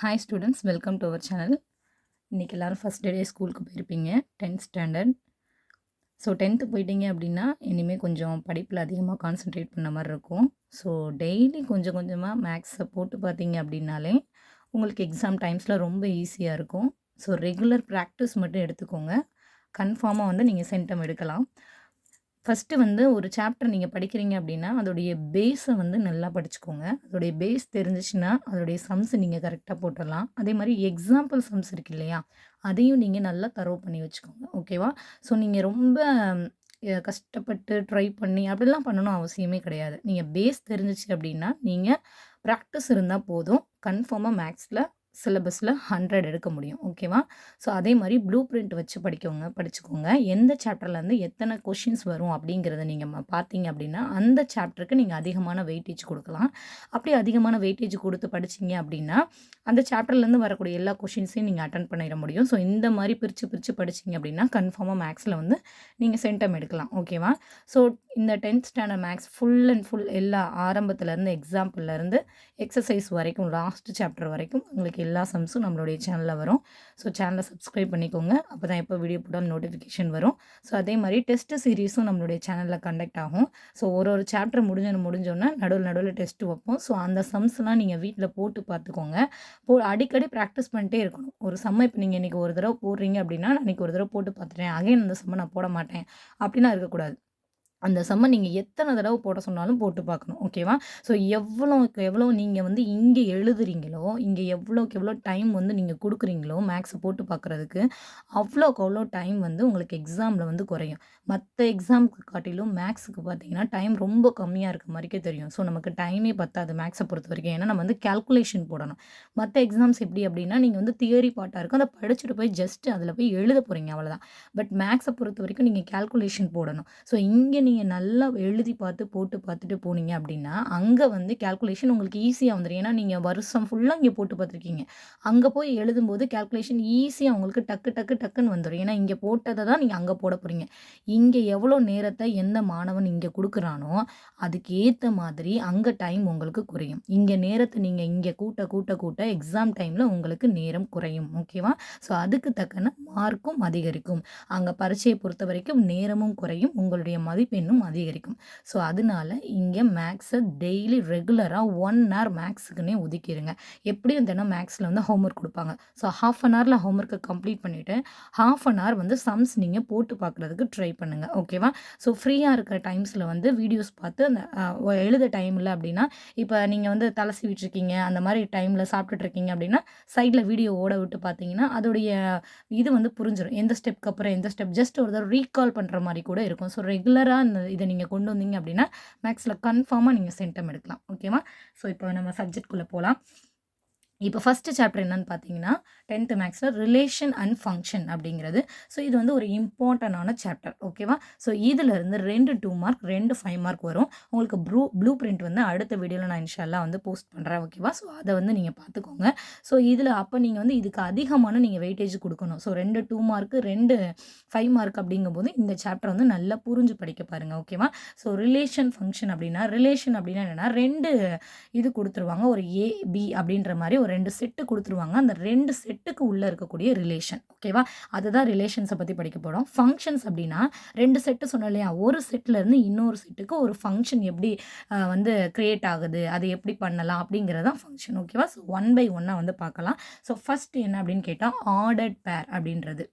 Hi students welcome to our channel இன்றைக்கி எல்லோரும் first day ஸ்கூலுக்கு போயிருப்பீங்க டென்த் ஸ்டாண்டர்ட் ஸோ டென்த்து போயிட்டீங்க அப்படின்னா இனிமேல் கொஞ்சம் படிப்பில் அதிகமாக கான்சென்ட்ரேட் பண்ண மாதிரி இருக்கும். ஸோ டெய்லி கொஞ்சம் கொஞ்சமாக மேக்ஸை போட்டு பார்த்தீங்க அப்படின்னாலே உங்களுக்கு எக்ஸாம் டைம்ஸில் ரொம்ப ஈஸியாக இருக்கும். ஸோ ரெகுலர் ப்ராக்டிஸ் மட்டும் எடுத்துக்கோங்க. கன்ஃபார்மாக வந்து நீங்கள் சென்டம் எடுக்கலாம். ஃபஸ்ட்டு வந்து ஒரு சாப்டர் நீங்கள் படிக்கிறீங்க அப்படின்னா அதோடைய பேஸை வந்து நல்லா படிச்சுக்கோங்க. அதோடைய பேஸ் தெரிஞ்சிச்சுன்னா அதோடைய சம்ஸ் நீங்கள் கரெக்டாக போட்டுடலாம் அதே மாதிரி எக்ஸாம்பிள் சம்ஸ் இருக்கு இல்லையா அதையும் நீங்கள் நல்லா தரவு பண்ணி வச்சுக்கோங்க ஓகேவா? ஸோ நீங்கள் ரொம்ப கஷ்டப்பட்டு ட்ரை பண்ணி அப்படிலாம் பண்ணணும் அவசியமே கிடையாது. நீங்கள் பேஸ் தெரிஞ்சிச்சு அப்படின்னா நீங்கள் ப்ராக்டிஸ் இருந்தால் போதும். கன்ஃபார்மாக மேக்ஸில் சிலபஸில் ஹண்ட்ரட் எடுக்க முடியும் ஓகேவா ஸோ அதே மாதிரி ப்ளூ பிரிண்ட் வச்சு படிக்கோங்க படிச்சுக்கோங்க. எந்த சாப்டர்லேருந்து எத்தனை கொஷின்ஸ் வரும் அப்படிங்கிறத நீங்கள் பார்த்தீங்க அப்படின்னா அந்த சாப்டருக்கு நீங்கள் அதிகமான வெயிட்டேஜ் கொடுக்கலாம். அப்படி அதிகமான வெயிட்டேஜ் கொடுத்து படிச்சீங்க அப்படின்னா அந்த சாப்டர்லேருந்து வரக்கூடிய எல்லா கொஷின்ஸையும் நீங்கள் அட்டன் பண்ணிட முடியும். ஸோ இந்த மாதிரி பிரித்து பிரித்து படிச்சீங்க அப்படின்னா கன்ஃபார்மாக மேக்ஸில் வந்து நீங்கள் சென்டம் எடுக்கலாம் ஓகேவா ஸோ இந்த tenth standard maths full and full எல்லா ஆரம்பத்துலேருந்து எக்ஸாம்பிள்லேருந்து எக்ஸசைஸ் வரைக்கும் லாஸ்ட் சாப்டர் வரைக்கும் உங்களுக்கு எல்லா சம்ஸும் நம்மளுடைய சேனலில் வரும். ஸோ சேனலை சப்ஸ்கிரைப் பண்ணிக்கோங்க. அப்போ தான் எப்போ வீடியோ போட்டாலும் நோட்டிஃபிகேஷன் வரும். ஸோ அதே மாதிரி டெஸ்ட் சீரீஸும் நம்மளுடைய சேனலில் கண்டக்ட் ஆகும். ஸோ ஒரு ஒரு சாப்டர் முடிஞ்ச முடிஞ்சோன்னே நடுவில் நடுவில் டெஸ்ட் வைப்போம். ஸோ அந்த சம்ஸ்லாம் நீங்கள் வீட்டில் போட்டு பார்த்துக்கோங்க. போ அடிக்கடி ப்ராக்டிஸ் பண்ணிட்டே இருக்கணும். ஒரு சம்மை இப்போ நீங்கள் இன்றைக்கி ஒரு தடவை போடுறீங்க அப்படின்னா நான் இன்றைக்கி ஒரு தடவை போட்டு பார்த்துட்டேன். அகைன் அந்த சம்மை நான் போட மாட்டேன். அப்படிலாம் இருக்கக்கூடாது. அந்த செம்மை நீங்கள் எத்தனை தடவை போட சொன்னாலும் போட்டு பார்க்கணும். ஓகேவா ஸோ எவ்வளோக்கு எவ்வளோ நீங்கள் வந்து இங்கே எழுதுறீங்களோ இங்கே எவ்வளோக்கு எவ்வளோ டைம் வந்து நீங்கள் கொடுக்குறீங்களோ மேக்ஸை போட்டு பார்க்குறதுக்கு அவ்வளோக்கு அவ்வளோ டைம் வந்து உங்களுக்கு எக்ஸாமில் வந்து குறையும். மற்ற எக்ஸாமுக்கு காட்டிலும் மேக்ஸுக்கு பார்த்தீங்கன்னா டைம் ரொம்ப கம்மியாக இருக்க மாதிரிக்கே தெரியும். ஸோ நமக்கு டைமே பத்தாது மேக்ஸை பொறுத்த வரைக்கும். ஏன்னா நம்ம வந்து கேல்குலேஷன் போடணும். மற்ற எக்ஸாம்ஸ் எப்படி அப்படின்னா நீங்கள் வந்து தியரி பாட்டாக இருக்கும். அதை படிச்சுட்டு போய் ஜஸ்ட் அதில் போய் எழுத போகிறீங்க அவ்வளோதான் பட் மேக்ஸை பொறுத்த வரைக்கும் நீங்கள் கேல்குலேஷன் போடணும். ஸோ இங்கே நீங்கள் நல்லா எழுதி பார்த்து போட்டு பார்த்துட்டு போனீங்க அப்படின்னா அங்கே வந்து கேல்குலேஷன் உங்களுக்கு ஈஸியாக வந்துடும் ஏன்னா நீங்கள் வருஷம் ஃபுல்லாக இங்கே போட்டு பார்த்துருக்கீங்க. அங்கே போய் எழுதும்போது கேல்குலேஷன் ஈஸியாக உங்களுக்கு டக்கு டக்கு டக்குன்னு வந்துடும் ஏன்னா இங்கே போட்டதை தான் நீங்கள் அங்கே போட போகிறீங்க இங்கே எவ்வளோ நேரத்தை எந்த மாணவன் இங்கே கொடுக்குறானோ அதுக்கு ஏற்ற மாதிரி அங்கே டைம் உங்களுக்கு குறையும். இங்கே நேரத்தை நீங்கள் இங்கே கூட்ட கூட்ட கூட்ட எக்ஸாம் டைமில் உங்களுக்கு நேரம் குறையும். ஓகேவா ஸோ அதுக்கு தக்கன மார்க்கும் அதிகரிக்கும். அங்கே பரீட்சையை பொறுத்த வரைக்கும் நேரமும் குறையும். உங்களுடைய இன்னும் அதிகரிக்கும். ஸோ அதனால இங்கே மேக்ஸை டெய்லி ரெகுலராக ஒன் ஹவர் மேக்ஸுக்குன்னே ஒதுக்கிடுங்க எப்படியும் தினம் மேக்ஸில் வந்து ஹோம்ஒர்க் கொடுப்பாங்க. ஸோ ஹாஃப் அன் ஹவரில் ஹோம்ஒர்க்கை கம்ப்ளீட் பண்ணிவிட்டு ஹாஃப் அன் ஹவர் வந்து சம்ஸ் நீங்கள் போட்டு பார்க்குறதுக்கு ட்ரை பண்ணுங்கள் ஓகேவா ஸோ ஃப்ரீயாக இருக்கிற டைம்ஸில் வந்து வீடியோஸ் பார்த்து அந்த எழுத டைம் இல்லை அப்படின்னா இப்போ நீங்கள் வந்து தலை சீவிட்டுருக்கீங்க அந்த மாதிரி டைமில் சாப்பிட்டுட்ருக்கீங்க அப்படின்னா சைடில் வீடியோ ஓட விட்டு பார்த்தீங்கன்னா அதோடைய இது வந்து புரிஞ்சிடும் எந்த ஸ்டெப்க்கு அப்புறம் எந்த ஸ்டெப் ஜஸ்ட் ஒரு தடவை ரீகால் பண்ணுற மாதிரி கூட இருக்கும். ஸோ ரெகுலராக இந்த இதை நீங்கள் கொண்டு வந்தீங்க அப்படின்னா மேக்ஸில் கன்ஃபார்மாக நீங்கள் சென்டம் எடுக்கலாம். ஓகேவா ஸோ இப்போ நம்ம சப்ஜெக்ட்குள்ளே போகலாம் இப்போ ஃபஸ்ட்டு சாப்டர் என்னன்னு பார்த்தீங்கன்னா டென்த்து மேக்ஸில் ரிலேஷன் அண்ட் ஃபங்க்ஷன் அப்படிங்கிறது. ஸோ இது வந்து ஒரு இம்பார்ட்டண்டான சாப்டர் ஓகேவா ஸோ இதிலிருந்து ரெண்டு டூ மார்க் ரெண்டு ஃபைவ் மார்க் வரும். உங்களுக்கு ப்ளூ ப்ளூ பிரிண்ட் வந்து அடுத்த வீடியோவில் நான் இன்ஷால்லாம் வந்து போஸ்ட் பண்ணுறேன் ஓகேவா ஸோ அதை வந்து நீங்கள் பார்த்துக்கோங்க. ஸோ இதில் அப்போ நீங்கள் வந்து இதுக்கு அதிகமான நீங்கள் வெயிட்டேஜ் கொடுக்கணும். ஸோ ரெண்டு டூ மார்க்கு ரெண்டு ஃபைவ் மார்க் அப்படிங்கும்போது இந்த சாப்டர் வந்து நல்லா புரிஞ்சு படிக்க பாருங்கள் ஓகேவா ஸோ ரிலேஷன் ஃபங்க்ஷன் அப்படின்னா ரிலேஷன் அப்படின்னா என்னென்னா ரெண்டு இது கொடுத்துருவாங்க ஒரு ஏ பி அப்படின்ற மாதிரி ஒரு ரெண்டு செட்டு கொடுத்துருவாங்க. அந்த ரெண்டு செட் செட்டுக்கு உள்ளே இருக்கக்கூடிய ரிலேஷன் ஓகேவா அதுதான் ரிலேஷன்ஸை பற்றி படிக்க போகிறோம் ஃபங்க்ஷன்ஸ் அப்படின்னா ரெண்டு செட்டு சொன்னோம் இல்லையா? ஒரு செட்லேருந்து இன்னொரு செட்டுக்கு ஒரு ஃபங்க்ஷன் எப்படி வந்து க்ரியேட் ஆகுது அது எப்படி பண்ணலாம் அப்படிங்கிறதான் ஃபங்க்ஷன் ஓகேவா ஸோ ஒன் பை ஒன்னாக வந்து பார்க்கலாம். ஸோ ஃபஸ்ட்டு என்ன அப்படின்னு கேட்டால் ஆர்டர்ட் பேர் அப்படின்றது.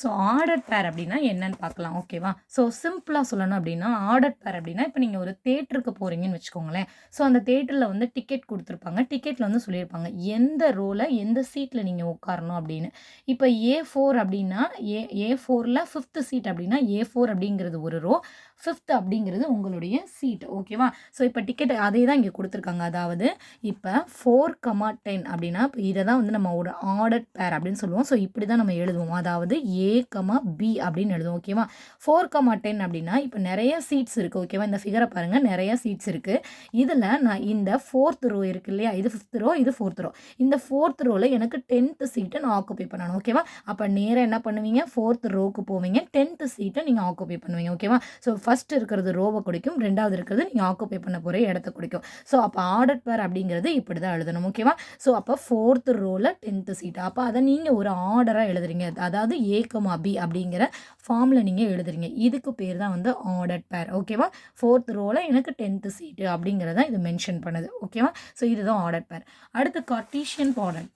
ஸோ ஆர்டர் பேர் அப்படின்னா என்னன்னு பார்க்கலாம் ஓகேவா ஸோ சிம்பிளாக சொல்லணும் அப்படின்னா ஆர்டர் பேர் அப்படின்னா இப்போ நீங்கள் ஒரு தேட்டருக்கு போகிறீங்கன்னு வச்சுக்கோங்களேன். ஸோ அந்த தேட்டரில் வந்து டிக்கெட் கொடுத்துருப்பாங்க. டிக்கெட்டில் வந்து சொல்லியிருப்பாங்க எந்த ரோவில் எந்த சீட்டில் நீங்கள் உட்காரணும் அப்படின்னு. இப்போ ஏ ஃபோர் அப்படின்னா ஏ ஏ ஃபோரில் ஃபிஃப்த்து சீட் அப்படின்னா ஏ ஃபோர் அப்படிங்கிறது ஒரு ரோ ஃபிஃப்த் அப்படிங்கிறது உங்களுடைய சீட் ஓகேவா ஸோ இப்போ டிக்கெட் அதே தான் இங்கே கொடுத்துருக்காங்க. அதாவது இப்போ ஃபோர் கமா டென் அப்படின்னா இப்போ இதை தான் வந்து நம்ம ஒரு ஆர்டர் பேர் அப்படின்னு சொல்லுவோம். ஸோ இப்படி தான் நம்ம எழுதுவோம். அதாவது ஏ கமா பி அப்படின்னு எழுதும் ஓகேவா ஃபோர் கமா டென் அப்படின்னா இப்போ நிறைய சீட்ஸ் இருக்குது ஓகேவா இந்த ஃபிகரை பாருங்கள் நிறைய சீட்ஸ் இருக்குது இதில் நான் இந்த ஃபோர்த் ரோ இருக்கு இல்லையா? இது ஃபிஃப்த் ரோ இது ஃபோர்த் ரோ இந்த ஃபோர்த் ரோவில் எனக்கு டென்த்து சீட்டை நான் ஆக்குப்பை பண்ணணும் ஓகேவா அப்போ நேராக என்ன பண்ணுவீங்க? ஃபோர்த் ரோக்கு போவீங்க. டென்த்து சீட்டை நீங்கள் ஆக்குப்பை பண்ணுவீங்க ஓகேவா ஸோ ஃபஸ்ட் இருக்கிறது ரோவை குறிக்கும் ரெண்டாவது இருக்கிறது நீங்கள் ஆக்குப்பை பண்ண போகிற இடத்த குடிக்கும். ஸோ அப்போ ஆர்டர் பேர் அப்படிங்கிறது இப்படி தான் எழுதணும் ஓகேவா ஸோ அப்போ ஃபோர்த்து ரோவில் டென்த்து சீட் அப்போ அதை நீங்கள் ஒரு ஆர்டராக எழுதுறீங்க. அதாவது ஏக்கமா பி அப்படிங்கிற ஃபார்மில் நீங்கள் எழுதுறீங்க. இதுக்கு பேர் தான் வந்து ஆர்டர் பேர் ஓகேவா ஃபோர்த் ரோவில் எனக்கு டென்த்து சீட்டு அப்படிங்கிறத இது மென்ஷன் பண்ணுது. ஓகேவா ஸோ இதுதான் ஆர்டர் பேர் அடுத்து கார்டீஷியன் ப்ராடக்ட்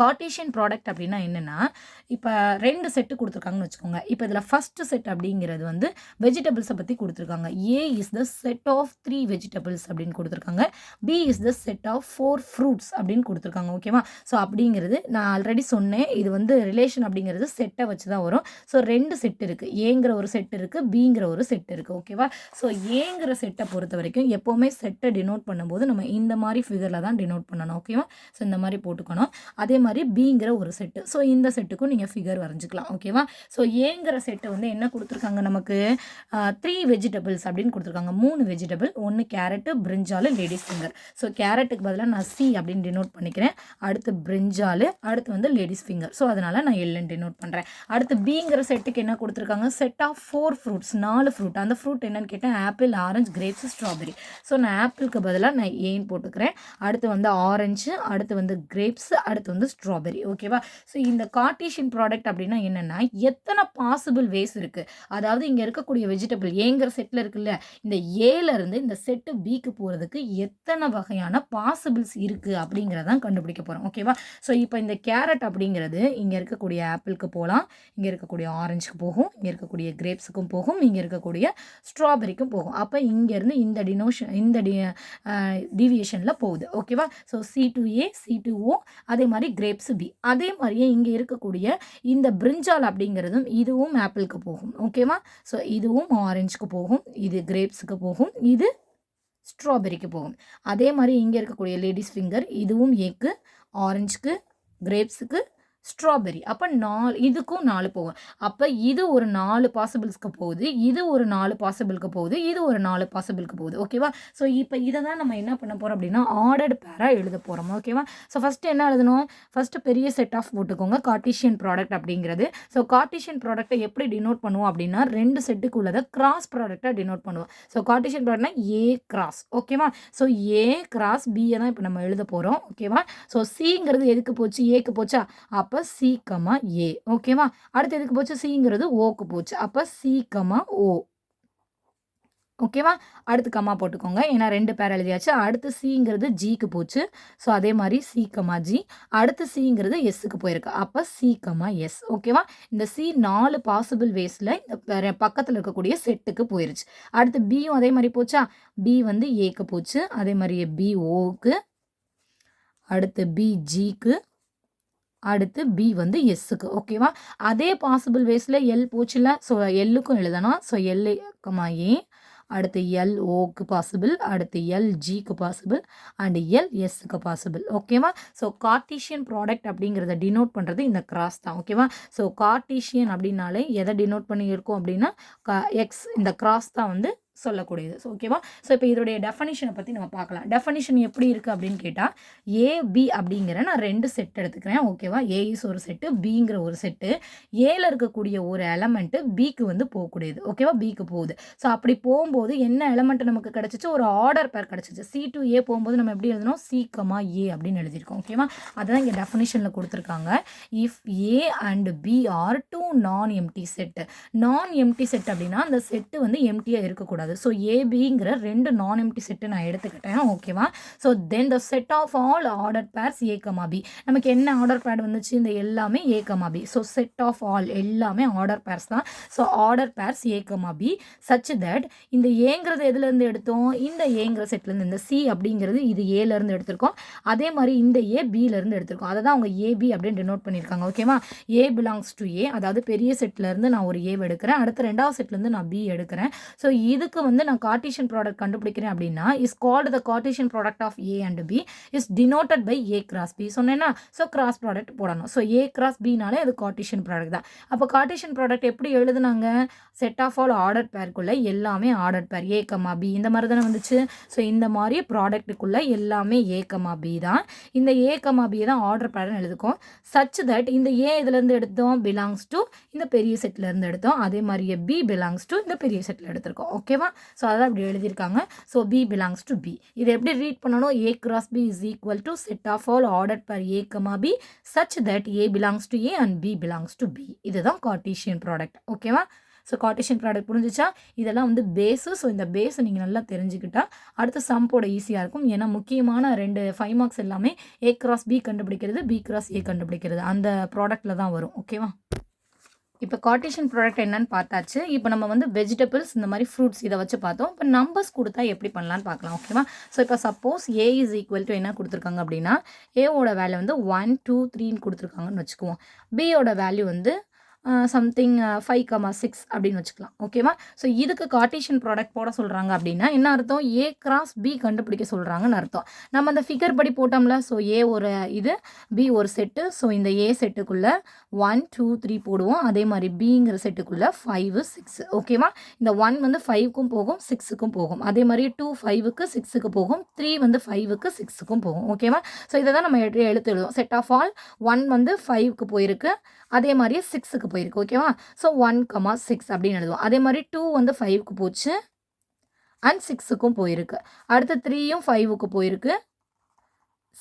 கார்டீஷியன் ப்ராடக்ட் அப்படின்னா என்னென்னா இப்போ ரெண்டு செட்டு கொடுத்துருக்காங்கன்னு வச்சுக்கோங்க. இப்போ இதில் ஃபஸ்ட்டு செட் அப்படிங்கிறது வந்து வெஜிடபிள்ஸை பற்றி கொடுத்துருக்காங்க. A is the set of three vegetables அப்படின்னு கொடுத்துருக்காங்க. B is the set of four fruits அப்படின்னு கொடுத்துருக்காங்க ஓகேவா ஸோ அப்படிங்கிறது நான் ஆல்ரெடி சொன்னேன். இது வந்து ரிலேஷன் அப்படிங்கிறது செட்டை வச்சு தான் வரும். ஸோ ரெண்டு செட் இருக்குது ஏங்கிற ஒரு செட் இருக்குது பிங்கிற ஒரு செட் இருக்குது ஓகேவா ஸோ ஏங்கிற செட்டை பொறுத்த வரைக்கும் எப்போவுமே செட்டை டினோட் பண்ணும்போது நம்ம இந்த மாதிரி ஃபிகரில் தான் டினோட் பண்ணணும் ஓகேவா ஸோ இந்த மாதிரி போட்டுக்கணும். அதே மாதிரி பிங்கிற ஒரு செட்டு ஸோ இந்த செட்டுக்கும் நீங்கள் ஃபிகர் வரைஞ்சிக்கலாம் ஓகேவா ஸோ ஏங்கிற செட்டு வந்து என்ன கொடுத்துருக்காங்க நமக்கு? த்ரீ வெஜிடபிள்ஸ் அப்படின்னு கொடுத்துருக்காங்க. மூணு வெஜிடபிள் ஒன்று carrot brinjal ladies finger so கேரட்டுக்கு பதிலாக நான் சி அப்படின்னு டினோட் பண்ணிக்கிறேன். அடுத்து பிரிஞ்சாலு அடுத்து வந்து லேடிஸ் ஃபிங்கர் ஸோ அதனால் நான் எல்லுன்னு டினோட் பண்ணுறேன் அடுத்து பிங்கிற செட்டுக்கு என்ன கொடுத்துருக்காங்க? செட் ஆஃப் ஃபோர் ஃப்ரூட்ஸ் நாலு ஃப்ரூட் அந்த ஃப்ரூட் என்னன்னு கேட்டேன் apple orange grapes strawberry so நான் ஆப்பிளுக்கு பதிலாக நான் ஏன் போட்டுக்கிறேன். அடுத்து வந்து ஆரஞ்சு அடுத்து வந்து கிரேப்ஸ் அடுத்து வந்து ஸ்ட்ராபெரி ஓகேவா ஸோ இந்த கார்டீஷியன் ப்ராடக்ட் அப்படின்னா என்னென்னா எத்தனை பாசிபிள் வேஸ் இருக்குது அதாவது இங்கே இருக்கக்கூடிய வெஜிடபிள் ஏங்கிற செட்டில் இருக்குல்ல இந்த ஏலேருந்து இந்த செட்டு பிக்கு போகிறதுக்கு எத்தனை வகையான பாசிபிள்ஸ் இருக்குது அப்படிங்கிறதான் கண்டுபிடிக்க போகிறோம் ஓகேவா ஸோ இப்போ இந்த கேரட் அப்படிங்கிறது இங்கே இருக்கக்கூடிய ஆப்பிளுக்கு போகலாம் இங்கே இருக்கக்கூடிய ஆரஞ்சுக்கு போகும் இங்கே இருக்கக்கூடிய கிரேப்ஸுக்கும் போகும் இங்கே இருக்கக்கூடிய ஸ்ட்ராபெரிக்கும் போகும். அப்போ இங்கேருந்து இந்த டினோஷன் இந்த டி டிவியேஷனில் போகுது ஓகேவா so C to A C to O அதே மாதிரி கிரேப்ஸ் பி அதே மாதிரியே இங்கே இருக்கக்கூடிய இந்த பிரிஞ்சால் அப்படிங்கிறதும் இதுவும் ஆப்பிளுக்கு போகும். ஓகேவா ஸோ இதுவும் ஆரஞ்சுக்கு போகும். இது கிரேப்ஸுக்கு போகும். இது ஸ்ட்ராபெரிக்கு போகும். அதே மாதிரி இங்கே இருக்கக்கூடிய லேடிஸ் ஃபிங்கர் இதுவும் ஏக்கு ஆரஞ்சுக்கு கிரேப்ஸுக்கு ஸ்ட்ராபெரி. அப்போ நாலு இதுக்கும் நாலு போகும். அப்போ இது ஒரு நாலு பாசிபிள்ஸ்க்கு போகுது இது ஒரு நாலு பாசிபிளுக்கு போகுது இது ஒரு நாலு பாசிபிளுக்கு போகுது. ஓகேவா? ஸோ இப்போ இதை தான் நம்ம என்ன பண்ண போகிறோம் அப்படின்னா ஆர்டர்டு பேராக எழுத போகிறோம் ஓகேவா? ஸோ ஃபஸ்ட்டு என்ன எழுதணும்? ஃபஸ்ட்டு பெரிய செட் ஆஃப் போட்டுக்கோங்க. கார்டிஷியன் ப்ராடக்ட் அப்படிங்கிறது. ஸோ கார்டிஷியன் ப்ராடக்ட்டை எப்படி டினோட் பண்ணுவோம் அப்படின்னா ரெண்டு செட்டுக்கு உள்ளதை கிராஸ் ப்ராடக்டாக டினோட் பண்ணுவோம். ஸோ கார்டிஷியன் ப்ராடக்ட்னா ஏ கிராஸ் ஓகேவா? ஸோ ஏ கிராஸ் பியை தான் இப்போ நம்ம எழுத போகிறோம் ஓகேவா? ஸோ சிங்கிறது எதுக்கு போச்சு? ஏக்கு போச்சா? அப் அப்போ சி கமா ஏ ஓகேவா அடுத்து எதுக்கு போச்சு? சிங்கிறது ஓக்கு போச்சு. அப்போ சி கமா ஓ ஓகேவா அடுத்து கம்மா போட்டுக்கோங்க. ஏன்னா ரெண்டு பேர் எழுதியாச்சு. அடுத்து சிங்கிறது ஜிக்கு போச்சு. ஸோ அதே மாதிரி சி கமா ஜி அடுத்து சிங்கிறது எஸ்ஸுக்கு போயிருக்கு. அப்போ சி கமா எஸ் ஓகேவா இந்த சி நாலு பாசிபிள் வேஸில் இந்த பக்கத்தில் இருக்கக்கூடிய செட்டுக்கு போயிருச்சு. அடுத்து பியும் அதே மாதிரி போச்சா? பி வந்து ஏக்கு போச்சு. அதே மாதிரியே பி ஓக்கு அடுத்து பி ஜிக்கு அடுத்து பி வந்து எஸ்ஸுக்கு ஓகேவா அதே பாசிபிள் வேஸில் எல் போச்சுல ஸோ எல்லுக்கும் எழுதணும். ஸோ எல் கமா ஏ அடுத்து எல் ஓக்கு பாசிபிள் அடுத்து எல் ஜிக்கு பாசிபிள் அண்ட் எல் எஸ்க்கு பாசிபிள் ஓகேவா ஸோ கார்டீஷியன் ப்ராடக்ட் அப்படிங்கிறத டினோட் பண்ணுறது இந்த கிராஸ் தான் ஓகேவா ஸோ கார்டீஷியன் அப்படின்னாலே எதை டினோட் பண்ணியிருக்கோம் அப்படின்னா எக்ஸ் இந்த கிராஸ் தான் வந்து சொல்லக்கூடியது. ஸோ ஓகேவா ஸோ இப்போ இதோடைய டெஃபனிஷனை பற்றி நம்ம பார்க்கலாம். டெஃபனிஷன் எப்படி இருக்குது அப்படின்னு கேட்டால் ஏ பி அப்படிங்கிற நான் ரெண்டு செட் எடுத்துக்கிறேன். ஓகேவா ஏ இஸ் ஒரு செட்டு பிங்கிற ஒரு செட்டு ஏல இருக்கக்கூடிய ஒரு எலமெண்ட்டு பிக்கு வந்து போகக்கூடியது. ஓகேவா பிக்கு போகுது. ஸோ அப்படி போகும்போது என்ன எலமெண்ட் நமக்கு கிடச்சிச்சு? ஒரு ஆர்டர் பேர் கிடச்சிச்சு. சி டு ஏ போகும்போது நம்ம எப்படி எழுதணும்? சி கமா ஏ அப்படின்னு எழுதியிருக்கோம். ஓகேவா அதுதான் இங்கே டெஃபனிஷனில் கொடுத்துருக்காங்க. If A and B are two non empty set non empty set அப்படின்னா அந்த செட்டு வந்து எம்டியாக இருக்கக்கூடாது. ஸோ ஏபிங்கிற ரெண்டு நான் எம்டி செட்டு நான் எடுத்துக்கிட்டேன். ஓகேவா so then the set of all order pairs A comma B நமக்கு என்ன ஆர்டர் பேட் வந்துச்சு? இந்த எல்லாமே A comma B so set of all எல்லாமே ஆர்டர் பேர்ஸ் தான். So order pairs A comma B such that இந்த ஏங்கிறது எதுலேருந்து எடுத்தோம்? இந்த ஏங்கிற செட்லேருந்து இந்த சி அப்படிங்கிறது இது ஏலேருந்து எடுத்திருக்கோம். அதே மாதிரி இந்த ஏ பிலேருந்து எடுத்திருக்கோம். அதை தான் அவங்க ஏபி அப்படின்னு டினோட் பண்ணியிருக்காங்க. ஓகேவா ஏ பிலாங்ஸ் டு ஏ அதாவது பெரிய செட்லேருந்து நான் ஒரு ஏ எடுக்கிறேன். அடுத்த ரெண்டாவது செட்லேருந்து நான் பி எடுக்கிறேன். ஸோ இதுக்கு எதுக்கு வந்து நான் கார்டீஷியன் ப்ராடக்ட் கண்டுபிடிக்கிறேன் அப்படின்னா is called the cartesian product of A and B is denoted by A cross B சொன்னேன்னா ஸோ கிராஸ் ப்ராடக்ட் போடணும். ஸோ ஏ கிராஸ் பினாலே அது கார்டீஷியன் ப்ராடக்ட் தான். அப்போ கார்டீஷியன் ப்ராடக்ட் எப்படி எழுதுனாங்க? செட் ஆஃப் ஆல் ஆர்டர் பேருக்குள்ளே எல்லாமே ஆர்டர் பேர் ஏ கமா பி இந்த மாதிரி தானே வந்துச்சு? ஸோ இந்த மாதிரி ப்ராடக்ட்டுக்குள்ளே எல்லாமே ஏ கமா பி தான். இந்த ஏ கமா பி தான் ஆர்டர் பேர்னு எழுதுக்கும். சச் தட் இந்த ஏ இதுலேருந்து எடுத்தோம் பிலாங்ஸ் டு இந்த பெரிய செட்லேருந்து எடுத்தோம். அதே மாதிரியே பி பிலாங்ஸ் டு இந்த பெரிய செட்டில் எடுத்திருக்கோம். ஓகேவா ஸோ அதான் இப்படி எழுதியிருக்காங்க. So B belongs to B இதை எப்படி ரீட் பண்ணணும்? A cross B is equal to set of all order pair A comma B such that A belongs to A and B belongs to B இதுதான் Cartesian product ஓகேவா? So Cartesian product புரிஞ்சிச்சா? இதெல்லாம் வந்து base so இந்த பேஸை நீங்கள் நல்லா தெரிஞ்சுக்கிட்டா அடுத்த சம்போட ஈஸியாக இருக்கும். ஏன்னா முக்கியமான ரெண்டு ஃபைவ் மார்க்ஸ் எல்லாமே ஏ கிராஸ் பி கண்டுபிடிக்கிறது பி கிராஸ் ஏ கண்டுபிடிக்கிறது. அந்த ப்ராடக்ட்டில் தான் வரும். ஓகேவா? இப்போ கார்டேஷியன் ப்ராடக்ட் என்னன்னு பார்த்தாச்சு. இப்போ நம்ம வந்து வெஜிடபிள்ஸ் இந்த மாதிரி ஃப்ரூட்ஸ் இதை வச்சு பார்த்தோம். இப்போ நம்பர்ஸ் கொடுத்தா எப்படி பண்ணலான்னு பார்க்கலாம் ஓகேவா ஸோ இப்போ suppose A is equal to என்ன கொடுத்துருக்காங்க அப்படின்னா ஏவோட வேல்யூ வந்து ஒன் டூ த்ரீன்னு கொடுத்துருக்காங்கன்னு வச்சுக்குவோம். பியோட வேல்யூ வந்து சம்திங் ஃபைவ் கமா சிக்ஸ் அப்படின்னு வச்சுக்கலாம். ஓகேவா ஸோ இதுக்கு கார்டீஷியன் ப்ராடக்ட் போட சொல்கிறாங்க அப்படின்னா என்ன அர்த்தம்? ஏ கிராஸ் பி கண்டுபிடிக்க சொல்கிறாங்கன்னு அர்த்தம். நம்ம அந்த ஃபிகர் படி போட்டோம்ல ஸோ ஏ ஒரு இது பி ஒரு செட்டு ஸோ இந்த ஏ செட்டுக்குள்ளே ஒன் டூ த்ரீ போடுவோம். அதே மாதிரி பிங்கிற செட்டுக்குள்ளே ஃபைவ் சிக்ஸ் ஓகேவா இந்த ஒன் வந்து ஃபைவ்க்கும் போகும் சிக்ஸுக்கும் போகும். அதே மாதிரி டூ ஃபைவுக்கு சிக்ஸுக்கு போகும். த்ரீ வந்து ஃபைவுக்கு சிக்ஸுக்கும் போகும். ஓகேவா ஸோ இதை தான் நம்ம எழு எழுத்து எழுதுவோம். செட் ஆஃப் ஆல் ஒன் வந்து ஃபைவ்க்கு போயிருக்கு. அதே மாதிரியே சிக்ஸுக்கு போயிருக்கு ஓகேவா ஸோ ஒன் கமா சிக்ஸ் அப்படின்னு எழுதுவோம். அதே மாதிரி டூ வந்து ஃபைவ்க்கு போச்சு. அண்ட் சிக்ஸுக்கும் போயிருக்கு. அடுத்து த்ரீயும் ஃபைவுக்கு போயிருக்கு.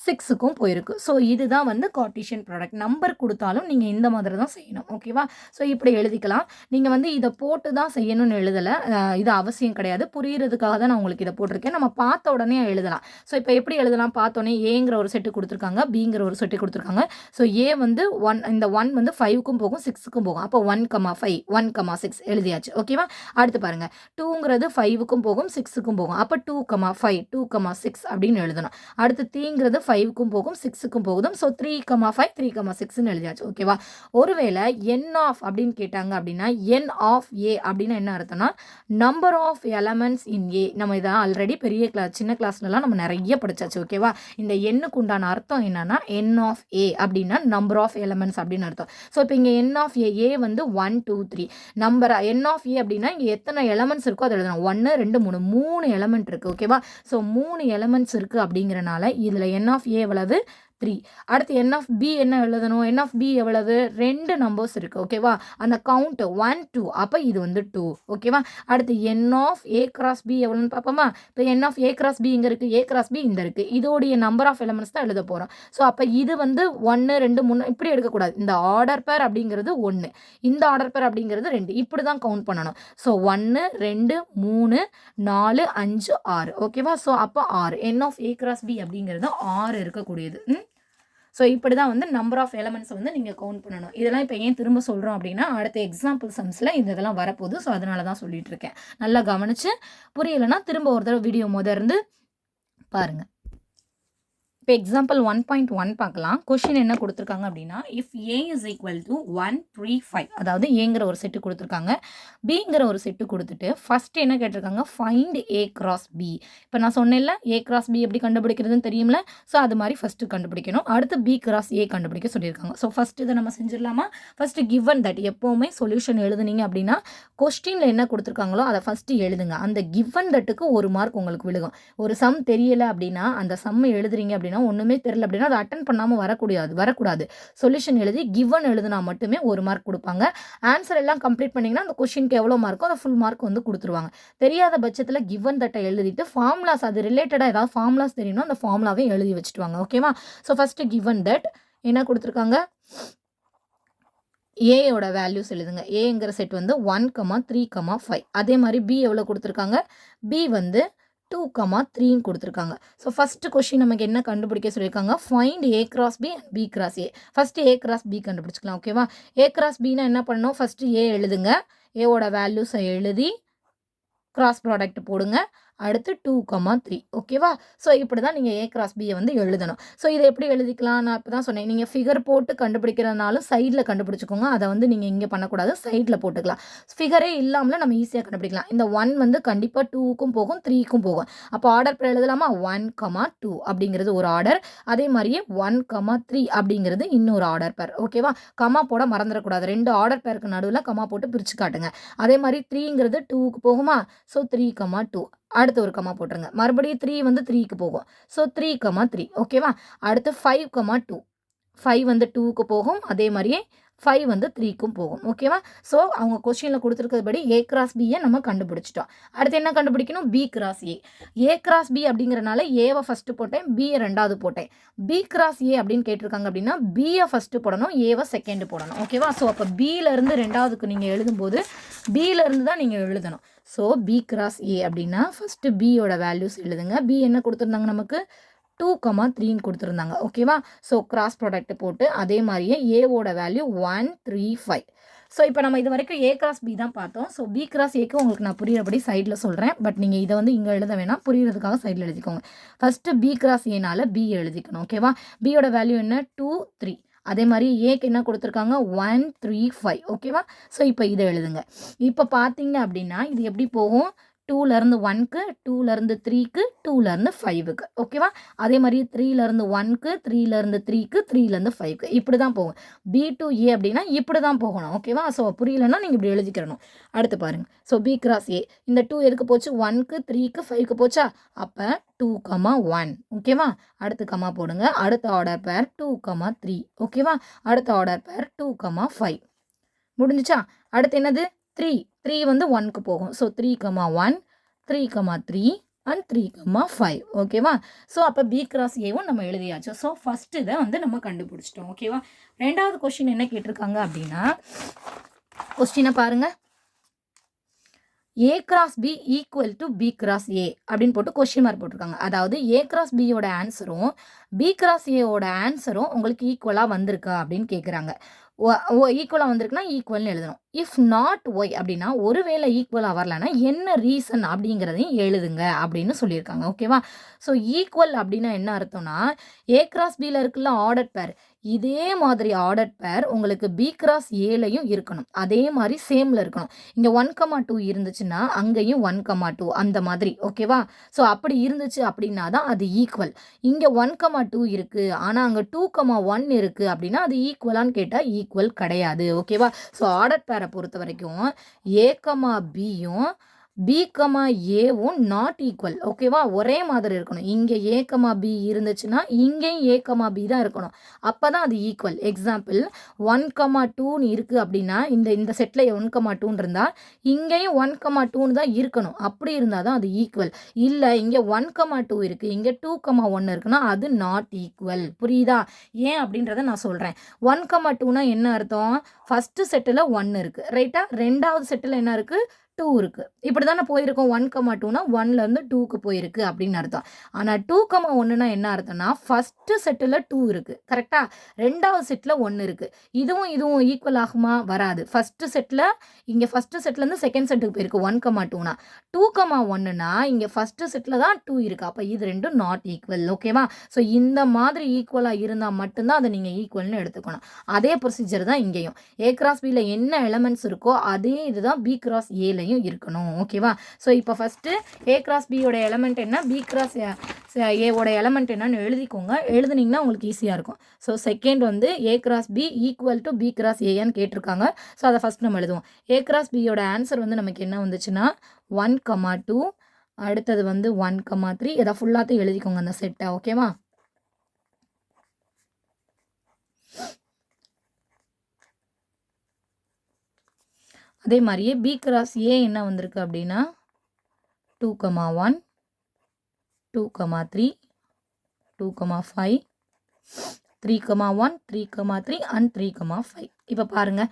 சிக்ஸுக்கும் போயிருக்கு. ஸோ இதுதான் வந்து கார்டிஷியன் ப்ராடக்ட் நம்பர் கொடுத்தாலும் நீங்கள் இந்த மாதிரி தான் செய்யணும். ஓகேவா ஸோ இப்படி எழுதிக்கலாம். நீங்கள் வந்து இதை போட்டு தான் செய்யணும்னு எழுதலை. இது அவசியம் கிடையாது. புரியுறதுக்காக தான் நான் உங்களுக்கு இதை போட்டிருக்கேன். நம்ம பார்த்த உடனே எழுதலாம். ஸோ இப்போ எப்படி எழுதலாம்? பார்த்தோன்னே ஏங்கிற ஒரு செட்டு கொடுத்துருக்காங்க. பிங்கிற ஒரு செட்டு கொடுத்துருக்காங்க. ஸோ ஏ வந்து ஒன் இந்த ஒன் வந்து ஃபைவ்க்கும் போகும் சிக்ஸுக்கும் போகும். அப்போ one comma five one comma six எழுதியாச்சு. ஓகேவா அடுத்து பாருங்கள் டூங்கிறது ஃபைவுக்கும் போகும் சிக்ஸுக்கும் போகும். அப்போ two comma five two comma six அப்படின்னு எழுதணும். அடுத்து தீங்கிறது ஃபைவுக்கும் போகும் சிக்ஸுக்கும் போகுதும். So three comma five three comma சிக்ஸ்னு எழுதியாச்சு. ஓகேவா ஒருவேளை என் ஆஃப் அப்படின்னு கேட்டாங்க அப்படின்னா என் ஆஃப் ஏ அப்படின்னா என்ன அர்த்தம்னா number of elements in A நம்ம இதை ஆல்ரெடி பெரிய கிளாஸ் சின்ன கிளாஸ்லலாம் நம்ம நிறைய படித்தாச்சு ஓகேவா இந்த எண்ணுக்கு உண்டான அர்த்தம் என்னன்னா என் ஆஃப் ஏ அப்படின்னா நம்பர் ஆஃப் எலமெண்ட்ஸ் அப்படின்னு அர்த்தம். ஸோ இப்போ இங்கே என் ஆஃப் ஏ ஏ வந்து one two three number N of A அப்படின்னா இங்கே எத்தனை எலமெண்ட்ஸ் இருக்கோ அதை எழுதணும். ஒன்று ரெண்டு மூணு. மூணு எலமெண்ட் இருக்குது ஓகேவா ஸோ மூணு எலமெண்ட்ஸ் இருக்குது அப்படிங்கிறனால இதில் என் ஆஃப் ஏ எவ்வளவு த்ரீ அடுத்து என் ஆஃப் பி என்ன எழுதணும்? என் ஆஃப் பி எவ்வளவு? ரெண்டு நம்பர்ஸ் இருக்குது ஓகேவா அந்த கவுண்ட் ஒன் டூ அப்போ இது வந்து டூ ஓகேவா அடுத்து N of A cross B எவ்வளோன்னு பார்ப்போமா? இப்போ N of A cross B இங்கே இருக்குது ஏ கிராஸ் பி இந்த இருக்குது இதோடைய நம்பர் ஆஃப் எலமெண்ட்ஸ் தான் எழுத போகிறோம் ஸோ அப்போ இது வந்து ஒன்று ரெண்டு மூணு இப்படி எடுக்கக்கூடாது. இந்த ஆர்டர் பேர் அப்படிங்கிறது ஒன்று இந்த ஆர்டர் பேர் அப்படிங்கிறது ரெண்டு. இப்படி தான் கவுண்ட் பண்ணணும். ஸோ ஒன்று ரெண்டு மூணு நாலு அஞ்சு ஆறு ஓகேவா ஸோ அப்போ ஆறு. N of A cross B அப்படிங்கிறது ஆறு இருக்கக்கூடியது. ம்? ஸோ இப்படி தான் வந்து நம்பர் ஆஃப் எலமெண்ட்ஸை வந்து நீங்கள் கவுண்ட் பண்ணணும். இதெல்லாம் இப்போ ஏன் திரும்ப சொல்கிறோம் அப்படின்னா அடுத்த எக்ஸாம்பிள் சம்ஸில் இந்த இதெல்லாம் வரப்போகுது. ஸோ அதனால தான் சொல்லிட்டு இருக்கேன். நல்லா கவனித்து புரியலைன்னா திரும்ப ஒரு தடவை வீடியோ முத இருந்து பாருங்கள் இப்போ எக்ஸாம்பிள் ஒன் பாயிண்ட் ஒன் பார்க்கலாம். கொஷின் என்ன கொடுத்துருக்காங்க அப்படின்னா if A is equal to one three five அதாவது ஏங்கிற ஒரு செட்டு கொடுத்துருக்காங்க. பிங்கிற ஒரு செட்டு கொடுத்துட்டு ஃபஸ்ட்டு என்ன கேட்டிருக்காங்க? ஃபைண்ட் ஏ கிராஸ் பி இப்போ நான் சொன்னேன்ல ஏ கிராஸ் பி எப்படி கண்டுபிடிக்கிறதுன்னு தெரியும்ல? ஸோ அது மாதிரி ஃபஸ்ட்டு கண்டுபிடிக்கணும். அடுத்து பி கிராஸ் ஏ கண்டுபிடிக்க சொல்லியிருக்காங்க. ஸோ ஃபஸ்ட்டு இதை நம்ம செஞ்சிடலாமா? ஃபஸ்ட்டு கிவன் தட் எப்போவுமே சொல்யூஷன் எழுதுனீங்க அப்படின்னா கொஸ்டினில் என்ன கொடுத்துருக்காங்களோ அதை ஃபஸ்ட்டு எழுதுங்க. அந்த கிவன் தட்டுக்கு ஒரு மார்க் உங்களுக்கு விழுகும். ஒரு சம் தெரியலை அப்படின்னா அந்த சம்மை எழுதுறீங்க அப்படின்னா ஒன்றுமே தெரில அப்படின்னா அதை அட்டன் பண்ணாமல் வரக்கூடாது வரக்கூடாது. சொல்யூஷன் எழுதி கிவன் எழுதுனா மட்டுமே ஒரு மார்க் கொடுப்பாங்க. ஆன்சர் எல்லாம் கம்ப்ளீட் பண்ணிங்கன்னா அந்த கொஷினுக்கு எவ்வளோ மார்க்கோ அந்த ஃபுல் மார்க் வந்து கொடுத்துருவாங்க. தெரியாத பட்சத்தில் கிவன் தட்டை எழுதிட்டு ஃபார்முலாஸ் அது ரிலேட்டடாக ஏதாவது ஃபார்முலாஸ் தெரியணும் அந்த ஃபார்முலாவே எழுதி வச்சுட்டுவாங்க ஓகேவா ஸோ ஃபஸ்ட்டு கிவன் தட் என்ன கொடுத்துருக்காங்க? ஏயோட வேல்யூஸ் எழுதுங்க. ஏங்கிற செட் வந்து one comma three comma five அதே மாதிரி பி எவ்வளோ கொடுத்துருக்காங்க? பி வந்து டூ கமா த்ரீன்னு கொடுத்துருக்காங்க. ஸோ ஃபஸ்ட்டு கொஷின் நமக்கு என்ன கண்டுபிடிக்க சொல்லியிருக்காங்க? Find A cross B and B cross A first A cross B கண்டுபிடிச்சிக்கலாம் ஓகேவா ஏ கிராஸ் பின்னா என்ன பண்ணணும்? ஃபஸ்ட்டு ஏ எழுதுங்க. ஏவோட வேல்யூஸை எழுதி கிராஸ் ப்ராடக்ட் போடுங்க. அடுத்து டூ கமா த்ரீ ஓகேவா ஸோ இப்படி தான் நீங்கள் ஏ கிராஸ் பியை வந்து எழுதணும். ஸோ இதை எப்படி எழுதிக்கலாம்? நான் இப்போ தான் சொன்னேன். நீங்கள் ஃபிகர் போட்டு கண்டுபிடிக்கிறதுனாலும் சைடில் கண்டுபிடிச்சிக்கோங்க. அதை வந்து நீங்கள் இங்கே பண்ணக்கூடாது. சைடில் போட்டுக்கலாம். ஃபிகரே இல்லாமல் நம்ம ஈஸியாக கண்டுபிடிக்கலாம். இந்த ஒன் வந்து கண்டிப்பாக டூக்கும் போகும் த்ரீக்கும் போகும். அப்போ ஆர்டர் பேர் எழுதலாமா? ஒன் கமா டூ அப்படிங்கிறது ஒரு ஆர்டர் அதே மாதிரியே ஒன் கமா த்ரீ அப்படிங்கிறது இன்னொரு ஆர்டர் பேர் ஓகேவா கமா போட மறந்துடக்கூடாது. ரெண்டு ஆர்டர் பேருக்கு நடுவில் கமா போட்டு பிரித்து காட்டுங்க. அதே மாதிரி த்ரீங்கிறது டூக்கு போகுமா? ஸோ த்ரீ கமா டூ அடுத்து ஒரு கமா போட்டுருங்க. மறுபடியும் த்ரீ வந்து த்ரீக்கு போகும். ஸோ த்ரீ கமா த்ரீ ஓகேவா அடுத்து ஃபைவ் கமா டூ ஃபைவ் வந்து டூக்கு போகும். அதே மாதிரியே ஃபைவ் வந்து த்ரீக்கும் போகும். ஓகேவா ஸோ அவங்க கொஸ்டினில் கொடுத்துருக்கிறபடி ஏ கிராஸ் பியை நம்ம கண்டுபிடிச்சிட்டோம். அடுத்து என்ன கண்டுபிடிக்கணும்? B cross A A cross B அப்படிங்கிறனால ஏவை ஃபஸ்ட்டு போட்டேன் பியை ரெண்டாவது போட்டேன். பி கிராஸ் ஏ அப்படின்னு கேட்டிருக்காங்க அப்படின்னா பியை ஃபஸ்ட்டு போடணும் ஏவை செகண்ட் போடணும். ஓகேவா ஸோ அப்போ பியிலேருந்து ரெண்டாவதுக்கு நீங்கள் எழுதும்போது பியிலேருந்து தான் நீங்கள் எழுதணும். ஸோ பி கிராஸ் ஏ அப்படின்னா ஃபஸ்ட்டு பியோட வேல்யூஸ் எழுதுங்க. பி என்ன கொடுத்துருந்தாங்க நமக்கு? டூ கமா த்ரீன்னு கொடுத்துருந்தாங்க. ஓகேவா ஸோ கிராஸ் ப்ராடக்ட் போட்டு அதே மாதிரியே ஏவோட value one three five so இப்போ நம்ம இது வரைக்கும் ஏ கிராஸ் பி தான் பார்த்தோம். ஸோ பி கிராஸ் ஏக்கு உங்களுக்கு நான் புரியிறபடி சைடில் சொல்கிறேன் பட் நீங்கள் இதை வந்து இங்கே எழுத வேணாம். புரியுறதுக்காக சைடில் எழுதிக்கோங்க. ஃபஸ்ட்டு பி கிராஸ் ஏனால் பி எழுதிக்கணும். ஓகேவா பியோட வேல்யூ என்ன? டூ த்ரீ அதே மாதிரி ஏக்கு என்ன கொடுத்துருக்காங்க? ஒன் த்ரீ ஃபைவ் ஓகேவா ஸோ இப்போ இதை எழுதுங்க. இப்போ பார்த்தீங்க அப்படின்னா இது எப்படி போகும்? டூலேருந்து ஒன்க்கு டூலேருந்து த்ரீக்கு டூலேருந்து ஃபைவுக்கு ஓகேவா அதே மாதிரி த்ரீலேருந்து ஒன்க்கு த்ரீலேருந்து த்ரீக்கு த்ரீலேருந்து ஃபைவ்க்கு இப்படி தான் போகும். பி டு ஏ அப்படின்னா இப்படி தான் போகணும் ஓகேவா ஸோ புரியலன்னா நீங்கள் இப்படி எழுதிக்கிறணும் அடுத்து பாருங்கள் ஸோ பி கிராஸ் ஏ இந்த டூ எதுக்கு போச்சு? ஒன்க்கு த்ரீக்கு ஃபைவ்க்கு போச்சா? அப்போ டூ கமா ஒன் ஓகேவா அடுத்து கமா போடுங்க. அடுத்த ஆர்டர் பேர் டூ கமா த்ரீ ஓகேவா அடுத்த ஆர்டர் பேர் டூ கமா ஃபைவ் முடிஞ்சிச்சா? அடுத்து என்னது? த்ரீ த்ரீ வந்து ஒன்க்கு போகும். So three comma one three comma three and three comma five ஓகேவா ஸோ அப்போ பி கிராஸ் ஏவும் நம்ம எழுதியாச்சு. ஸோ ஃபஸ்ட்டு இதை வந்து நம்ம கண்டுபிடிச்சிட்டோம். ஓகேவா ரெண்டாவது கொஸ்டின் என்ன கேட்டிருக்காங்க அப்படின்னா கொஸ்டினை பாருங்கள் A cross B equal to B cross A அப்படின்னு போட்டு கொஸ்டின் மார்க் போட்டிருக்காங்க. அதாவது ஏ கிராஸ் பியோட ஆன்சரும் பி கிராஸ் ஏவோட ஆன்சரும் உங்களுக்கு ஈக்குவலாக வந்திருக்கா அப்படின்னு கேட்குறாங்க ஓ ஈக்குவலாக வந்திருக்குன்னா ஈக்குவல்னு எழுதணும். இஃப் நாட் ஒய் அப்படின்னா ஒருவேளை ஈக்குவலாக வரலன்னா என்ன ரீசன் அப்படிங்கிறதையும் எழுதுங்க அப்படின்னு சொல்லியிருக்காங்க. ஓகேவா ஸோ ஈக்குவல் அப்படின்னா என்ன அர்த்தம்னா ஏ கிராஸ் பியில் இருக்குல்ல ஆர்டர் பேர் இதே மாதிரி ஆர்டர் பேர் உங்களுக்கு பி கிராஸ் ஏலையும் இருக்கணும். அதே மாதிரி சேமில் இருக்கணும். இங்கே ஒன் கமா டூ இருந்துச்சுன்னா அங்கேயும் ஒன் கமா டூ அந்த மாதிரி ஓகேவா ஸோ அப்படி இருந்துச்சு அப்படின்னா தான் அது ஈக்குவல் இங்கே ஒன் கமா டூ இருக்குது ஆனால் அங்கே டூ கமா ஒன் இருக்குது அப்படின்னா அது ஈக்குவலான்னு கேட்டால் ஈக்குவல் கிடையாது ஓகேவா ஸோ ஆர்டர் பேரை பொறுத்த வரைக்கும் ஏ கமா பியும் பி கமா ஏவும் நாட் ஈக்குவல் ஓகேவா ஒரே மாதிரி இருக்கணும். இங்கே ஏ கமா பி இருந்துச்சுன்னா இங்கேயும் ஏ கமா பி தான் இருக்கணும். அப்போ தான் அது ஈக்குவல் எக்ஸாம்பிள் ஒன் கமா டூன்னு இருக்குது அப்படின்னா இந்த இந்த செட்டில் ஒன் கமா டூன்னு இருந்தால் இங்கேயும் ஒன் கமா டூன்னு தான் இருக்கணும். அப்படி இருந்தால் தான் அது ஈக்குவல் இல்லை இங்கே ஒன் கமா டூ இருக்குது இங்கே டூ கமா ஒன் இருக்குன்னா அது நாட் ஈக்குவல் புரியுதா? ஏன் அப்படின்றத நான் சொல்கிறேன் ஒன் கமா டூனா என்ன அர்த்தம்? ஃபஸ்ட்டு செட்டில் ஒன்று இருக்குது ரைட்டாக ரெண்டாவது செட்டில் என்ன இருக்குது டூ இருக்குது இப்படி தானே போயிருக்கோம் ஒன் கமா டூனா ஒன்லேருந்து டூக்கு போயிருக்கு அப்படின்னு அர்த்தம். ஆனால் டூ கமா ஒன்றுனா என்ன அர்த்தம்னா ஃபஸ்ட்டு செட்டில் டூ இருக்குது கரெக்டாக ரெண்டாவது செட்டில் ஒன்று இருக்குது இதுவும் இதுவும் ஈக்குவல் ஆகுமா? வராது. ஃபஸ்ட்டு செட்டில் இங்கே ஃபஸ்ட்டு செட்லேருந்து செகண்ட் செட்டுக்கு போயிருக்கு ஒன் கமா டூனா டூ கமா ஒன்றுனா இங்கே ஃபஸ்ட்டு செட்டில் தான் டூ இருக்குது அப்போ இது ரெண்டும் நாட் ஈக்குவல் ஓகேவா ஸோ இந்த மாதிரி ஈக்குவலாக இருந்தால் மட்டும்தான் அதை நீங்கள் ஈக்குவல்னு எடுத்துக்கணும். அதே ப்ரொசீஜர் தான் இங்கேயும். ஏ கிராஸ் பியில் என்ன எலமெண்ட்ஸ் இருக்கோ அதே இதுதான் பி கிராஸ் ஏலையும் இருக்கணும் ஓகேவா ஸோ இப்போ ஃபஸ்ட்டு ஏ கிராஸ் பியோட எலமெண்ட் என்ன? பி கிராஸ் ஏவோட எலமெண்ட் என்னன்னு எழுதிக்கோங்க. எழுதுனீங்கன்னா உங்களுக்கு ஈஸியாக இருக்கும். ஸோ செகண்ட் வந்து A cross B equal to B cross ஏன்னு கேட்டிருக்காங்க. ஸோ அதை ஃபஸ்ட் நம்ம எழுதுவோம். ஏ கிராஸ் பியோட ஆன்சர் வந்து நமக்கு என்ன வந்துச்சுன்னா ஒன் கமா டூ அடுத்தது வந்து ஒன் கமா த்ரீ இதை ஃபுல்லாத்தையும் எழுதிக்கோங்க அந்த செட்டை ஓகேவா அதே மாதிரியே பி கிராஸ் ஏ என்ன வந்திருக்கு அப்படின்னா two comma one two comma three two comma five three comma one three comma three and three comma five இப்போ பாருங்கள்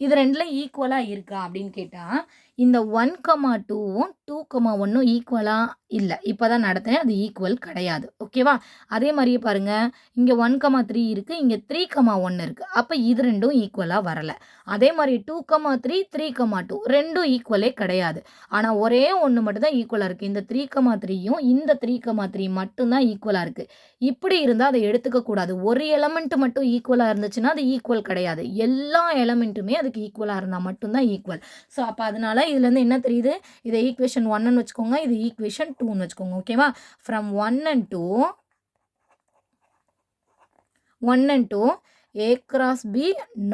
இது ரெண்டில் ஈக்குவலாக இருக்கா அப்படின்னு கேட்டால் இந்த ஒன் கமா டூவும் டூ கமா ஒன்றும் ஈக்குவலாக இல்லை. இப்போ தான் நடத்தினேன். அது ஈக்குவல் கிடையாது. ஓகேவா அதே மாதிரியே பாருங்கள் இங்கே ஒன் கமா த்ரீ இருக்குது இங்கே த்ரீ கமா ஒன்று இருக்குது அப்போ இது ரெண்டும் ஈக்குவலாக வரலை. அதே மாதிரி two comma three three comma two ரெண்டும் ஈக்குவலே கிடையாது. ஆனால் ஒரே ஒன்று மட்டும்தான் ஈக்குவலாக இருக்குது இந்த த்ரீ கமா த்ரீயும் இந்த த்ரீ கமா த்ரீ மட்டும்தான் ஈக்குவலாக இருக்குது இப்படி இருந்தால் அதை எடுத்துக்கக்கூடாது ஒரு எலமெண்ட் மட்டும் ஈக்குவலாக இருந்துச்சுன்னா அது ஈக்குவல் கிடையாது. எல்லா எலமெண்ட்டுமே அதுக்கு ஈக்குவலாக இருந்தால் மட்டும்தான் ஈக்குவல் ஸோ அப்போ அதனால இதுலேருந்து என்ன தெரியுது? இது ஈக்குவேஷன் ஒன்னு வச்சுக்கோங்க. இது ஈக்குவேஷன் டூன்னு வச்சுக்கோங்க. ஓகேவா from one and two one and two A cross B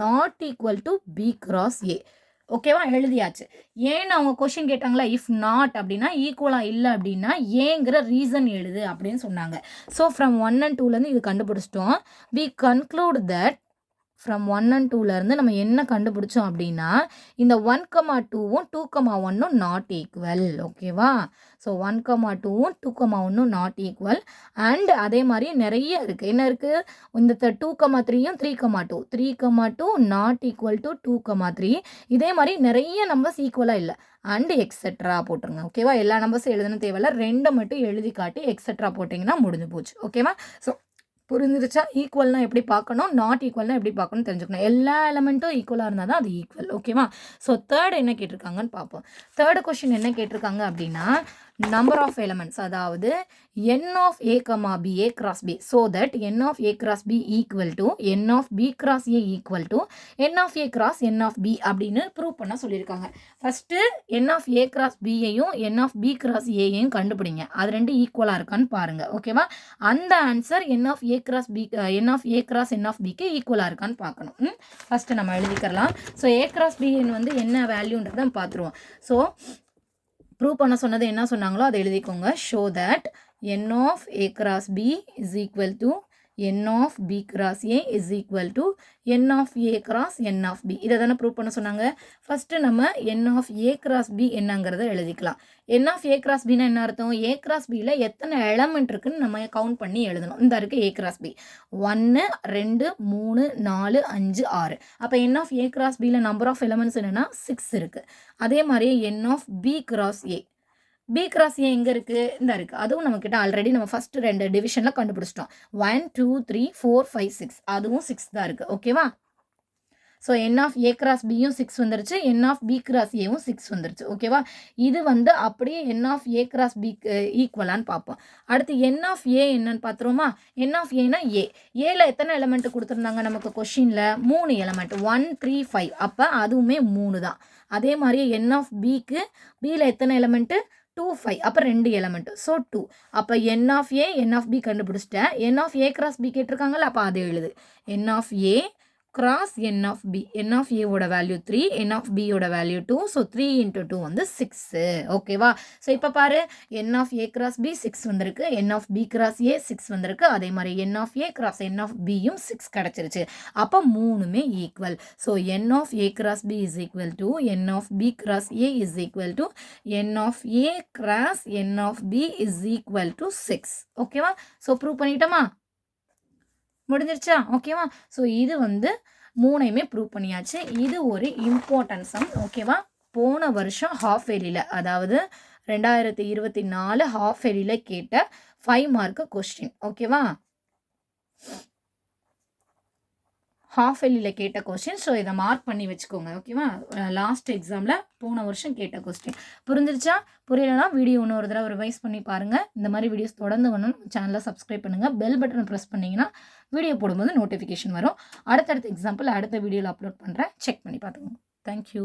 not equal to B cross A ஓகேவா எழுதியாச்சு. ஏன்னு அவங்க கொஷின் கேட்டாங்களா? இஃப் நாட் அப்படின்னா ஈக்குவலாக இல்லை அப்படின்னா ஏங்கிற ரீசன் எழுது அப்படின்னு சொன்னாங்க. ஸோ ஃப்ரம் ஒன் அண்ட் டூலேருந்து இது கண்டுபிடிச்சிட்டோம். We conclude that from one and டூலேருந்து நம்ம என்ன கண்டுபிடிச்சோம் அப்படின்னா இந்த ஒன் கமா டூவும் டூ கமா ஒன்னும் நாட் ஈக்குவல் ஓகேவா ஸோ ஒன் கமா டூவும் டூ கமா ஒன்னும் நாட் ஈக்குவல் அண்ட் அதே மாதிரி நிறைய இருக்குது என்ன இருக்குது இந்த டூ கமா த்ரீயும் three comma two three comma two not equal to two comma three இதே மாதிரி நிறைய நம்பர்ஸ் ஈக்குவலாக இல்லை. அண்ட் எக்ஸெட்ரா போட்டுருங்க. ஓகேவா எல்லா நம்பர்ஸும் எழுதணும் தேவையில்ல. ரெண்டை மட்டும் எழுதி காட்டி எக்ஸெட்ரா போட்டிங்கன்னா முடிஞ்சு போச்சு. ஓகேவா ஸோ புரிஞ்சிருச்சா? ஈக்குவல்னா எப்படி பார்க்கணும்? நாட் ஈக்குவல்னா எப்படி பார்க்கணும் தெரிஞ்சுக்கணும். எல்லா எலமெண்ட்டும் ஈக்குவலாக இருந்தால் தான் அது ஈக்குவல் ஓகேவா ஸோ தேர்ட் என்ன கேட்டிருக்காங்கன்னு பார்ப்போம். தேர்ட் கொஷின் என்ன கேட்டிருக்காங்க அப்படின்னா நம்பர் ஆஃப் எலமெண்ட்ஸ் அதாவது N of A comma B A cross B so that N of A cross B equal to N of B cross A equal to N of A cross N of B அப்படின்னு prove பண்ண சொல்லியிருக்காங்க first N of A cross பியையும் N of B cross ஏயையும் கண்டுபிடிங்க அது ரெண்டு ஈக்குவலாக இருக்கான்னு பாருங்கள் ஓகேவா அந்த answer N of A cross B N of A cross N of பிக்கு ஈக்குவலாக இருக்கான்னு பார்க்கணும் ஃபஸ்ட்டு நம்ம எழுதிக்கிறலாம் so A cross B N வந்து என்ன வேல்யூன்றதை பார்த்துருவோம் ஸோ ப்ரூவ் பண்ண சொன்னது என்ன சொன்னாங்களோ அதை எழுதிக்கோங்க. Show that N of A cross B is equal to N of B cross A is equal to N of A cross N of B இதை தானே ப்ரூவ் பண்ண சொன்னாங்க? ஃபஸ்ட்டு நம்ம N of A cross B என்னங்கிறத எழுதிக்கலாம். என் of A cross பின்னா என்ன அர்த்தம்? ஏ கிராஸ் பியில் எத்தனை எலமெண்ட் இருக்குன்னு நம்ம கவுண்ட் பண்ணி எழுதணும். இந்த இருக்குது ஏ கிராஸ் பி ஒன்று ரெண்டு மூணு நாலு அஞ்சு ஆறு. அப்போ என் ஆஃப் ஏ கிராஸ் பியில் நம்பர் ஆஃப் எலமெண்ட்ஸ் என்னென்னா சிக்ஸ் இருக்குது அதே மாதிரி N of B cross A B cross A எங்கே இருக்குது இந்த இருக்குது அதுவும் நம்மக்கிட்ட ஆல்ரெடி நம்ம ஃபஸ்ட்டு ரெண்டு டிவிஷனில் கண்டுபிடிச்சிட்டோம். One two three four five six அதுவும் சிக்ஸ் தான் இருக்குது ஓகேவா so N of A cross பியும் சிக்ஸ் வந்துருச்சு. என் ஆஃப் பி கிராஸ் ஏவும் சிக்ஸ் வந்துருச்சு. ஓகேவா இது வந்து அப்படியே N of A cross B ஈக்குவலான்னு பார்ப்போம். அடுத்து என் ஆஃப் ஏ என்னன்னு பார்த்துருவோமா? என் ஆஃப் ஏனா ஏ ஏல எத்தனை எலமெண்ட் கொடுத்துருந்தாங்க நமக்கு கொஷினில் மூணு எலமெண்ட் ஒன் த்ரீ ஃபைவ் அப்போ அதுவுமே மூணு தான். அதே மாதிரி என் ஆஃப் பிக்கு பியில் எத்தனை எலமெண்ட்டு டூ ஃபைவ் அப்போ ரெண்டு எலமெண்ட் ஸோ டூ அப்போ N of A N of B கண்டுபிடிச்சிட்டேன். N of A cross B கேட்டிருக்காங்கல்ல அப்போ அதை எழுது. N of A cross N of B N of ஏவோட வேல்யூ த்ரீ என் ஆஃப் பியோட value two so three into two வந்து six ஓகேவா so இப்போ பாரு N of A cross B six வந்திருக்கு N of B cross A six வந்திருக்கு அதே மாதிரி N of A cross N of பியும் சிக்ஸ் கிடச்சிருச்சு அப்போ மூணுமே equal so N of A cross B is equal to N of B cross A is equal to N of A cross N of B is equal to six ஓகேவா so prove பண்ணிட்டோமா முடிஞ்சிருச்சா? ஓகேவா so இது வந்து மூணையுமே prove பண்ணியாச்சு. இது ஒரு important some ஓகேவா போன வருஷம் ஹாஃப் ஏரியில் அதாவது ரெண்டாயிரத்தி இருபத்தி நாலு ஹாஃப் ஏரியில் கேட்ட ஃபைவ் மார்க்கு கொஸ்டின் ஓகேவா ஹாஃப் எல்லியில் கேட்ட கொஸ்டின் ஸோ இதை மார்க் பண்ணி வச்சுக்கோங்க ஓகேவா லாஸ்ட் எக்ஸாமில் போன வருஷம் கேட்ட கொஸ்டின் புரிஞ்சிருச்சா? புரியலனா வீடியோ இன்னொரு தடவை ரிவைஸ் பண்ணி பாருங்கள் இந்த மாதிரி வீடியோஸ் தொடர்ந்து வரணும் சேனலை சப்ஸ்கிரைப் பண்ணுங்கள் பெல் பட்டனை ப்ரெஸ் பண்ணிங்கன்னா வீடியோ போடும்போது நோட்டிஃபிகேஷன் வரும். அடுத்தடுத்த எக்ஸாம்பிள் அடுத்த வீடியோவில் அப்லோட் பண்ணுறேன் செக் பண்ணி பார்த்துக்கோங்க. தேங்க்யூ